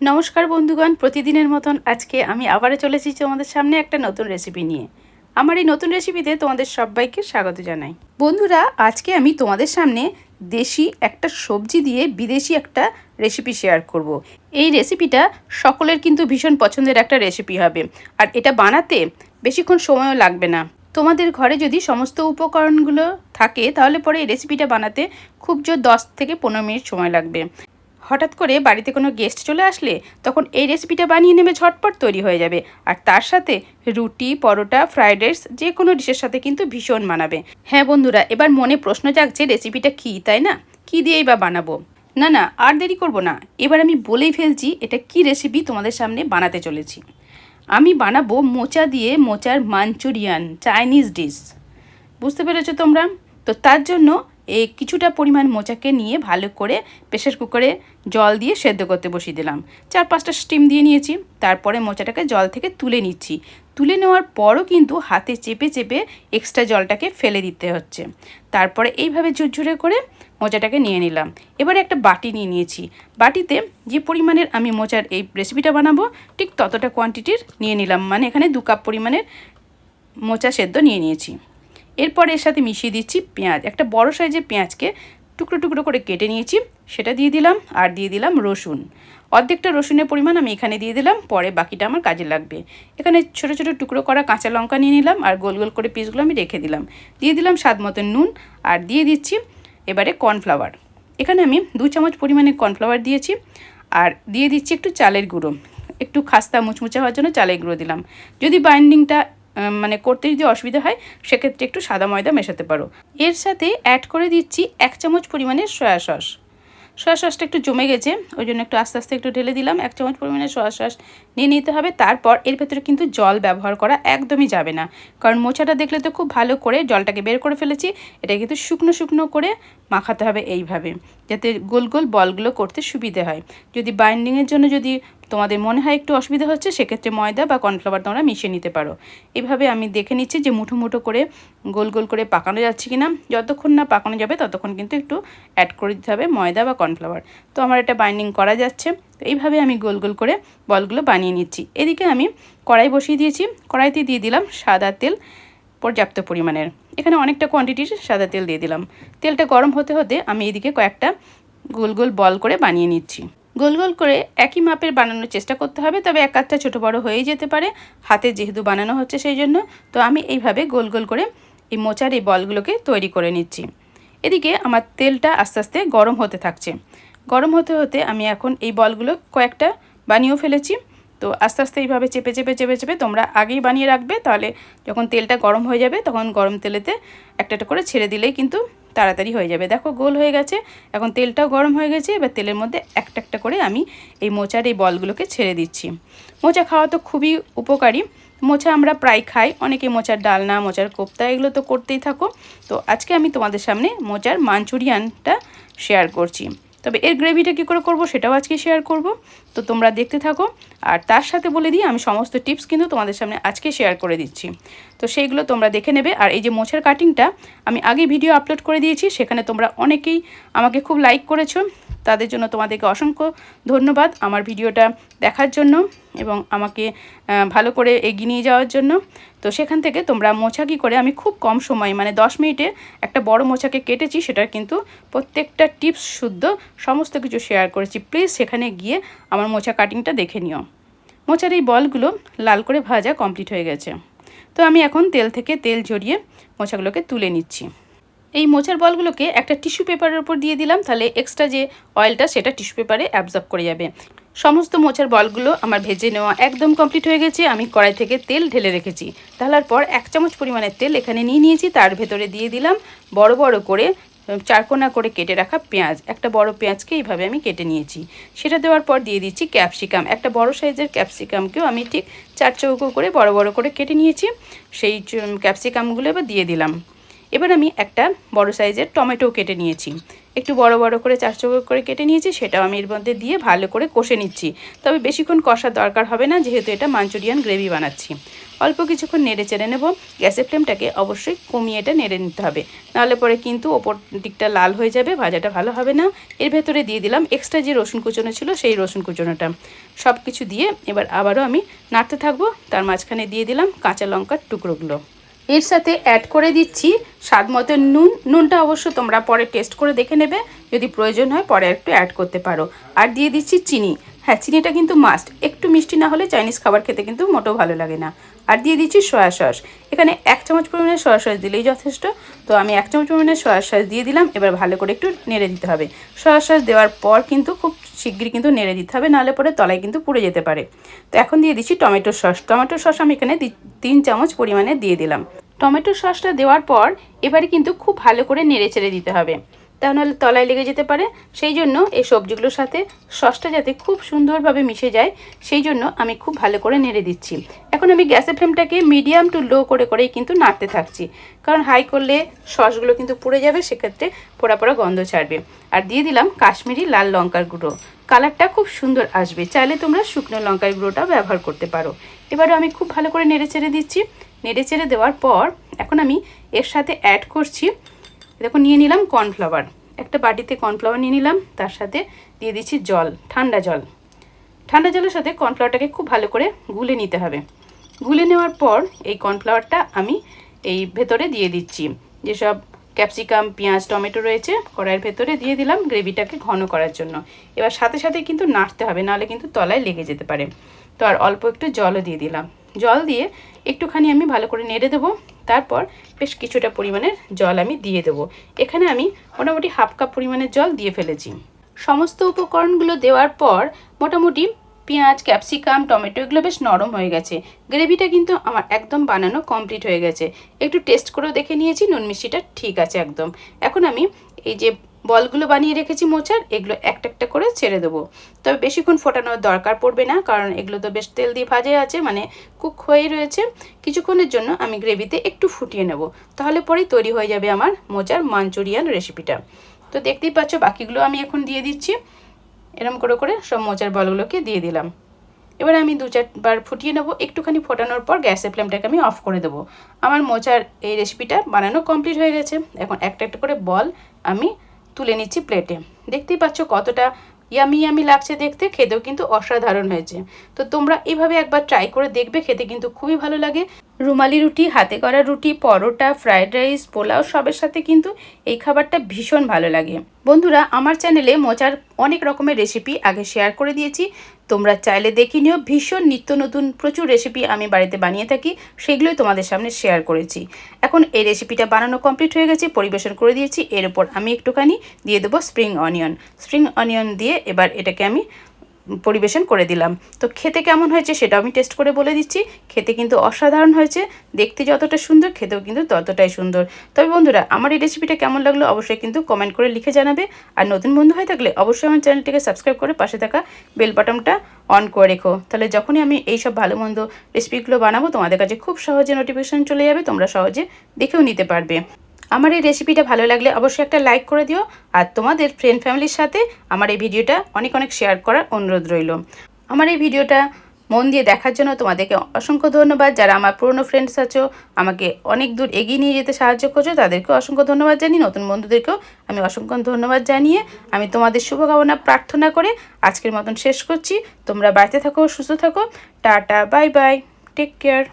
নমস্কার বন্ধুগণ, প্রতিদিনের মতন আজকে আমি আবারও চলে এসেছি তোমাদের সামনে একটা নতুন রেসিপি নিয়ে। আমার এই নতুন রেসিপিতে তোমাদের সবাইকে স্বাগত জানাই। বন্ধুরা, আজকে আমি তোমাদের সামনে দেশি একটা সবজি দিয়ে বিদেশি একটা রেসিপি শেয়ার করব। এই রেসিপিটা সকলের কিন্তু ভীষণ পছন্দের একটা রেসিপি হবে। আর এটা বানাতে বেশিক্ষণ সময়ও লাগবে না। তোমাদের ঘরে যদি সমস্ত উপকরণগুলো থাকে, তাহলে পরে এই রেসিপিটা বানাতে খুব জোর দশ থেকে পনেরো মিনিট সময় লাগবে। হঠাৎ করে বাড়িতে কোনো গেস্ট চলে আসলে তখন এই রেসিপিটা বানিয়ে নেবে ঝটপট তৈরি হয়ে যাবে। আর তার সাথে রুটি, পরোটা ফ্রাইড রাইস যে কোনো ডিশের সাথে কিন্তু ভীষণ মানাবে। হ্যাঁ বন্ধুরা, এবার মনে প্রশ্ন জাগছে রেসিপিটা কী, তাই না? কী দিয়েই বা বানাবো? না না, আর দেরি করব না। এবার আমি বলেই ফেলছি এটা কি রেসিপি তোমাদের সামনে বানাতে চলেছি। আমি বানাবো মোচা দিয়ে মোচার মাঞ্চুরিয়ান চাইনিজ ডিশ বুঝতে পেরেছ তোমরা? তো তার জন্য এই কিছুটা পরিমাণ মোচাকে নিয়ে ভালো করে প্রেশার কুকারে জল দিয়ে সেদ্ধ করতে বসিয়ে দিলাম। চার পাঁচটা স্টিম দিয়ে নিয়েছি, তারপরে মোচাটাকে জল থেকে তুলে নিচ্ছি। তুলে নেওয়ার পরও কিন্তু হাতে চেপে চেপে এক্সট্রা জলটাকে ফেলে দিতে হচ্ছে। তারপরে এইভাবে ঝুরঝুরে করে মোচাটাকে নিয়ে নিলাম। এবারে একটা বাটি নিয়ে নিয়েছি। বাটিতে যে পরিমাণের আমি মোচার এই রেসিপিটা বানাবো, ঠিক ততটা কোয়ান্টিটির নিয়ে নিলাম। মানে এখানে দু কাপ পরিমাণের মোচা সেদ্ধ নিয়ে নিয়েছি। এরপর এর সাথে মিশিয়ে দিচ্ছি পেঁয়াজ। একটা বড় সাইজের পেঁয়াজকে টুকরো টুকরো করে কেটে নিয়েছি, সেটা দিয়ে দিলাম আর দিয়ে দিলাম রসুন। অর্ধেকটা রসুনের পরিমাণ আমি এখানে দিয়ে দিলাম, পরে বাকিটা আমার কাজে লাগবে। এখানে ছোটো ছোটো টুকরো করা কাঁচা লঙ্কা নিয়ে নিলাম আর গোল গোল করে পিসগুলো আমি রেখে দিলাম। দিয়ে দিলাম স্বাদ মতো নুন আর দিয়ে দিচ্ছি এবারে কর্নফ্লাওয়ার এখানে আমি দু চামচ পরিমাণে কর্নফ্লাওয়ার দিয়েছি আর দিয়ে দিচ্ছি একটু চালের গুঁড়ো। একটু খাস্তা মুচমুচে হওয়ার জন্য চালের গুঁড়ো দিলাম। যদি বাইন্ডিংটা মানে করতে যদি অসুবিধা হয়, সেক্ষেত্রে একটু সাদা ময়দা মেশাতে পারো। এর সাথে অ্যাড করে দিচ্ছি এক চামচ পরিমাণে সয়া সস সয়া সসটা একটু জমে গেছে, ওই জন্য একটু আস্তে আস্তে একটু ঢেলে দিলাম। এক চামচ পরিমাণে সয়া সস নিয়ে নিতে হবে। তারপর এর ভেতরে কিন্তু জল ব্যবহার করা একদমই যাবে না। কারণ মোচাটা দেখলে তো খুব ভালো করে জলটাকে বের করে ফেলেছি। এটা কিন্তু শুকনো শুকনো করে মাখাতে হবে এইভাবে, যাতে গোল গোল বলগুলো করতে সুবিধে হয়। যদি বাইন্ডিংয়ের জন্য যদি তোমাদের মনে হয় একটু অসুবিধা হচ্ছে, সেক্ষেত্রে ময়দা বা কর্নফ্লাওয়ার তোমরা মিশিয়ে নিতে পারো। এভাবে আমি দেখে নিচ্ছি যে মুঠো মুঠো করে গোল গোল করে পাকানো যাচ্ছে কি না যতক্ষণ না পাকানো যাবে, ততক্ষণ কিন্তু একটু অ্যাড করে দিতে হবে ময়দা বা কর্নফ্লাওয়ার তো আমার এটা বাইন্ডিং করা যাচ্ছে। তো এইভাবে আমি গোল গোল করে বলগুলো বানিয়ে নিচ্ছি। এদিকে আমি কড়াই বসিয়ে দিয়েছি। কড়াইতে দিয়ে দিলাম সাদা তেল। পর্যাপ্ত পরিমাণের। এখানে অনেকটা কোয়ান্টিটির সাদা তেল দিয়ে দিলাম। তেলটা গরম হতে হতে আমি এদিকে কয়েকটা গোল গোল বল করে বানিয়ে নিচ্ছি। গোল গোল করে একই মাপের বানানোর চেষ্টা করতে হবে, তবে এক আধটা ছোটো বড়ো হয়েই যেতে পারে। হাতে যেহেতু বানানো হচ্ছে সেই জন্য, তো আমি এইভাবে গোল গোল করে এই মোচার এই বলগুলোকে তৈরি করে নিচ্ছি। এদিকে আমার তেলটা আস্তে আস্তে গরম হতে থাকছে। গরম হতে হতে আমি এখন এই বলগুলো কয়েকটা বানিয়েও ফেলেছি। তো আস্তে আস্তে এইভাবে চেপে চেপে চেপে চেপে তোমরা আগেই বানিয়ে রাখবে। তাহলে যখন তেলটা গরম হয়ে যাবে, তখন গরম তেলেতে একটা একটা করে ছেড়ে দিলেই কিন্তু তাড়াতাড়ি হয়ে যাবে। দেখো, গোল হয়ে গেছে। এখন তেলটাও গরম হয়ে গেছে। এবার তেলের মধ্যে একটা একটা করে আমি এই মোচার এই বলগুলোকে ছেড়ে দিচ্ছি। মোচা খাওয়া তো খুবই উপকারী। মোচা আমরা প্রায় খাই। অনেকে মোচার ডালনা, মোচার কোপ্তা এগুলো তো করতেই থাকো। তো আজকে আমি তোমাদের সামনে মোচার মাঞ্চুরিয়ানটা শেয়ার করছি। তবে এর গ্রেভিটা কী করে করব সেটাও আজকে শেয়ার করব। তো তোমরা দেখতে থাকো। আর তার সাথে বলে দিই, আমি সমস্ত টিপস কিন্তু তোমাদের সামনে আজকে শেয়ার করে দিচ্ছি। তো সেইগুলো তোমরা দেখে নেবে। আর এই যে মোছের কাটিংটা আমি আগে ভিডিও আপলোড করে দিয়েছি, সেখানে তোমরা অনেকেই আমাকে খুব লাইক করেছ। তাদের জন্য তোমাদেরকে অসংখ্য ধন্যবাদ আমার ভিডিওটা দেখার জন্য এবং আমাকে ভালো করে এগিয়ে নিয়ে যাওয়ার জন্য। তো সেখান থেকে তোমরা মোছা কী করে, আমি খুব কম সময় মানে দশ মিনিটে একটা বড় মোছাকে কেটেছি, সেটার কিন্তু প্রত্যেকটা টিপস শুদ্ধ সমস্ত কিছু শেয়ার করেছি। প্লিজ সেখানে গিয়ে আমার মোছা কাটিংটা দেখে নিও। মোচার এই বলগুলো লাল করে ভাজা কমপ্লিট হয়ে গেছে। তো আমি এখন তেল থেকে তেল ঝরিয়ে মোচাগুলোকে তুলে নিচ্ছি। এই মোচার বলগুলোকে একটা টিস্যু পেপারের উপর দিয়ে দিলাম, তাহলে এক্সট্রা যে অয়েলটা সেটা টিস্যু পেপারে অ্যাবজর্ব করে যাবে। সমস্ত মোচার বলগুলো আমার ভেজে নেওয়া একদম কমপ্লিট হয়ে গেছে, আমি কড়াই থেকে তেল ঢেলে রেখেছি। ঢালার পর এক চামচ পরিমাণের তেল এখানে নিয়ে নিয়েছি, তার ভেতরে দিয়ে দিলাম বড় বড় করে চারকোনা করে কেটে রাখা পেঁয়াজ। একটা বড় পেঁয়াজকে এইভাবে আমি কেটে নিয়েছি। সেটা দেওয়ার পর দিয়ে দিচ্ছি ক্যাপসিকাম একটা বড় সাইজের ক্যাপসিকামকেও আমি ঠিক চার চৌকো করে বড় বড় করে কেটে নিয়েছি। সেই ক্যাপসিকামগুলো এবার দিয়ে দিলাম। এবার আমি একটা বড় সাইজের টমেটো কেটে নিয়েছি। একটু বড় বড় করে চার চৌকো করে কেটে নিয়েছি, সেটাও আমি এর মধ্যে দিয়ে ভালো করে কষে নিচ্ছি। তবে বেশিক্ষণ কষার দরকার হবে না, যেহেতু এটা মাঞ্চুরিয়ান গ্রেভি বানাচ্ছি। অল্প কিছুক্ষণ নেড়ে চেড়ে নেব। গ্যাসের ফ্লেমটাকে অবশ্যই কমিয়ে এটা নেড়ে নিতে হবে। নাহলে পরে কিন্তু ওপর দিকটা লাল হয়ে যাবে, ভাজাটা ভালো হবে না। এর ভেতরে দিয়ে দিলাম এক্সট্রা যে রসুন কুচনো ছিল, সেই রসুন কুচনোটা। সব কিছু দিয়ে এবার আবারও আমি নাড়তে থাকব। তার মাঝখানে দিয়ে দিলাম কাঁচা লঙ্কার টুকরোগুলো। এর সাথে অ্যাড করে দিচ্ছি স্বাদ মতো নুন। নুনটা অবশ্য তোমরা পরে টেস্ট করে দেখে নেবে। যদি প্রয়োজন হয় পরে একটু অ্যাড করতে পারো। আর দিয়ে দিচ্ছি চিনি। হ্যাঁ চিনিটা কিন্তু মাস্ট একটু মিষ্টি না হলে চাইনিজ খাবার খেতে কিন্তু মোটেও ভালো লাগে না। আর দিয়ে দিচ্ছি সয়া সস এখানে এক চামচ পরিমাণে সয়া সস দিলেই যথেষ্ট। তো আমি এক চামচ পরিমাণে সয়া সস দিয়ে দিলাম। এবার ভালো করে একটু নেড়ে দিতে হবে। সয়া সস দেওয়ার পর কিন্তু খুব শিগগিরই কিন্তু নেড়ে দিতে হবে, নাহলে পরে তলায় কিন্তু পুড়ে যেতে পারে। তো এখন দিয়ে দিচ্ছি টমেটো সস টমেটো সস আমি এখানে তিন চামচ পরিমাণে দিয়ে দিলাম। টমেটো সসটা দেওয়ার পর এবারে কিন্তু খুব ভালো করে নেড়ে চেড়ে দিতে হবে। তা নাহলে তলায় লেগে যেতে পারে। সেই জন্য এই সবজিগুলোর সাথে সসটা যাতে খুব সুন্দরভাবে মিশে যায়, সেই জন্য আমি খুব ভালো করে নেড়ে দিচ্ছি। এখন আমি গ্যাসের ফ্লেমটাকে মিডিয়াম টু লো করে করেই কিন্তু নাড়তে থাকছি। কারণ হাই করলে সসগুলো কিন্তু পুড়ে যাবে, সেক্ষেত্রে পোড়া পোড়া গন্ধ ছাড়বে। আর দিয়ে দিলাম কাশ্মীরি লাল লঙ্কার গুঁড়ো। কালারটা খুব সুন্দর আসবে। চাইলে তোমরা শুকনো লঙ্কার গুঁড়োটাও ব্যবহার করতে পারো। এবারে আমি খুব ভালো করে নেড়ে চেড়ে দিচ্ছি। নেড়ে চেড়ে দেওয়ার পর এখন আমি এর সাথে অ্যাড করছি দেখো, নিয়ে নিলাম কর্নফ্লাওয়ার একটা বাটিতে কর্নফ্লাওয়ার নিয়ে নিলাম, তার সাথে দিয়ে দিচ্ছি জল, ঠান্ডা জল। ঠান্ডা জলের সাথে কর্নফ্লাওয়ারটাকে খুব ভালো করে গুলে নিতে হবে। গুলে নেওয়ার পর এই কর্নফ্লাওয়ারটা আমি এই ভেতরে দিয়ে দিচ্ছি। যেসব ক্যাপসিকাম পেঁয়াজ, টমেটো রয়েছে, কড়াইয়ের ভেতরে দিয়ে দিলাম গ্রেভিটাকে ঘন করার জন্য। এবার সাথে সাথে কিন্তু নাড়তে হবে, নাহলে কিন্তু তলায় লেগে যেতে পারে। তো আর অল্প একটু জলও দিয়ে দিলাম। জল দিয়ে একটুখানি আমি ভালো করে নেড়ে দেবো, তারপর বেশ কিছুটা পরিমাণের জল আমি দিয়ে দেবো। এখানে আমি মোটামুটি হাফ কাপ পরিমাণের জল দিয়ে ফেলেছি। সমস্ত উপকরণগুলো দেওয়ার পর মোটামুটি পেঁয়াজ, ক্যাপসিকাম, টমেটো এগুলো বেশ নরম হয়ে গেছে। গ্রেভিটা কিন্তু আমার একদম বানানো কমপ্লিট হয়ে গেছে। একটু টেস্ট করেও দেখে নিয়েছি, নুন মিষ্টিটা ঠিক আছে একদম। এখন আমি এই যে বলগুলো বানিয়ে রেখেছি মোচার, এগুলো একটা একটা করে ছেড়ে দেবো। তবে বেশিক্ষণ ফোটানোর দরকার পড়বে না, কারণ এগুলো তো বেশ তেল দিয়ে ভাজে আছে মানে কুক হয়েই রয়েছে। কিছুক্ষণের জন্য আমি গ্রেভিতে একটু ফুটিয়ে নেব, তাহলে পরেই তৈরি হয়ে যাবে আমার মোচার মাঞ্চুরিয়ান রেসিপিটা। তো দেখতেই পাচ্ছ, বাকিগুলো আমি এখন দিয়ে দিচ্ছি। এরম করে করে সব মোচার বলগুলোকে দিয়ে দিলাম। এবার আমি দু চারবার ফুটিয়ে নেব, একটুখানি ফোটানোর পর গ্যাসের ফ্লেমটাকে আমি অফ করে দেবো। আমার মোচার এই রেসিপিটা বানানো কমপ্লিট হয়ে গেছে। এখন একটা একটা করে বল আমি তুলে নিচ্ছি প্লেটে দেখতেই পাচ্ছ কতটা ইয়ামি ইয়ামি লাগছে দেখতে, খেতেও কিন্তু অসাধারণ হয়েছে। তো তোমরা এভাবে একবার ট্রাই করে দেখবে, খেতে কিন্তু খুবই ভালো লাগে। রুমালি রুটি, হাতে করা রুটি, পরোটা, ফ্রায়েড রাইস, পোলাও, সবের সাথে কিন্তু এই খাবারটা ভীষণ ভালো লাগে। বন্ধুরা, আমার চ্যানেলে মোচার অনেক রকমের রেসিপি আগে শেয়ার করে দিয়েছি। তোমরা চাইলে দেখে নিও, ভীষণ নিত্য নতুন প্রচুর রেসিপি আমি বাড়িতে বানিয়ে থাকি, সেগুলোই তোমাদের সামনে শেয়ার করেছি। এখন এই রেসিপিটা বানানো কমপ্লিট হয়ে গেছে, পরিবেশন করে দিয়েছি, এর উপর আমি একটুখানি দিয়ে দেবো স্প্রিং অনিয়ন স্প্রিং অনিয়ন দিয়ে এবার এটাকে আমি পরিবেশন করে দিলাম। তো খেতে কেমন হয়েছে সেটা আমি টেস্ট করে বলে দিচ্ছি। খেতে কিন্তু অসাধারণ হয়েছে। দেখতে যতটা সুন্দর, খেতেও কিন্তু ততটাই সুন্দর। তবে বন্ধুরা, আমার এই রেসিপিটা কেমন লাগল অবশ্যই কিন্তু কমেন্ট করে লিখে জানাবে। আর নতুন বন্ধু হয়ে থাকলে অবশ্যই আমার চ্যানেলটিকে সাবস্ক্রাইব করে পাশে থাকা বেল বাটনটা অন করে রেখো। তাহলে যখনই আমি এই সব ভালো মন্দ রেসিপিগুলো বানাবো, তোমাদের কাছে খুব সহজে নোটিফিকেশান চলে যাবে। তোমরা সহজে দেখেও নিতে পারবে। আমার এই রেসিপিটা ভালো লাগলে অবশ্যই একটা লাইক করে দিও আর তোমাদের ফ্রেন্ড ফ্যামিলির সাথে আমার এই ভিডিওটা অনেক অনেক শেয়ার করার অনুরোধ রইল। আমার এই ভিডিওটা মন দিয়ে দেখার জন্য তোমাদেরকে অসংখ্য ধন্যবাদ। যারা আমার পুরনো ফ্রেন্ডস আছো, আমাকে অনেক দূর এগিয়ে নিয়ে যেতে সাহায্য করছ, তাদেরকেও অসংখ্য ধন্যবাদ জানিয়ে নতুন বন্ধুদেরকেও আমি অসংখ্য ধন্যবাদ জানিয়ে আমি তোমাদের শুভকামনা প্রার্থনা করে আজকের মতন শেষ করছি। তোমরা বাড়িতে থাকো, সুস্থ থাকো। Tata bye bye take care